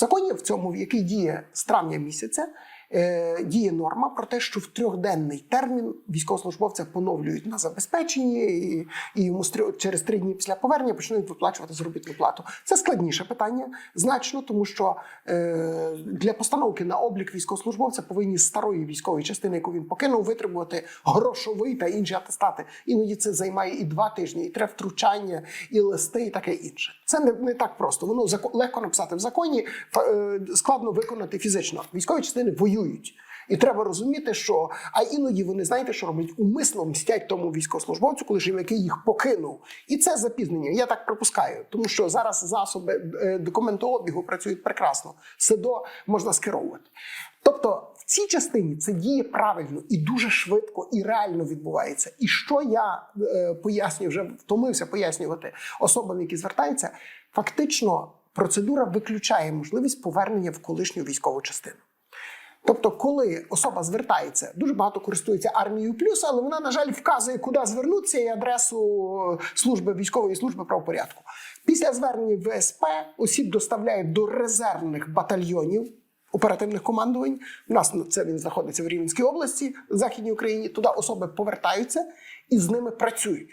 законі, в цьому, який діє з травня місяця, е, діє норма про те, що в трьохденний термін військовослужбовця поновлюють на забезпеченні, і, йому через три дні після повернення почнуть виплачувати заробітну плату. Це складніше питання значно, тому що е, для постановки на облік військовослужбовця повинні з старої військової частини, яку він покинув, витребувати грошовий та інші атестати. Іноді це займає і два тижні, і треба втручання, і листи, і таке інше. Це не, так просто. Воно легко написати в законі, складно виконати фізично. Військові частини воюють. І треба розуміти, що а іноді вони знаєте, що роблять умисно мстять тому військовослужбовцю, коли ж який їх покинув. І це запізнення. Я так припускаю, тому що зараз засоби е, документообігу працюють прекрасно. СИДО можна скеровувати. Тобто в цій частині це діє правильно і дуже швидко і реально відбувається. І що я е, пояснюю, вже втомився пояснювати особам, які звертаються, фактично процедура виключає можливість повернення в колишню військову частину. Тобто, коли особа звертається, дуже багато користується армією плюс, але вона, на жаль, вказує, куди звернутися і адресу е, служби військової служби правопорядку. Після звернення в ВСП осіб доставляють до резервних батальйонів оперативних командувань. У нас це він знаходиться в Рівненській області, в Західній Україні. Туди особи повертаються і з ними працюють.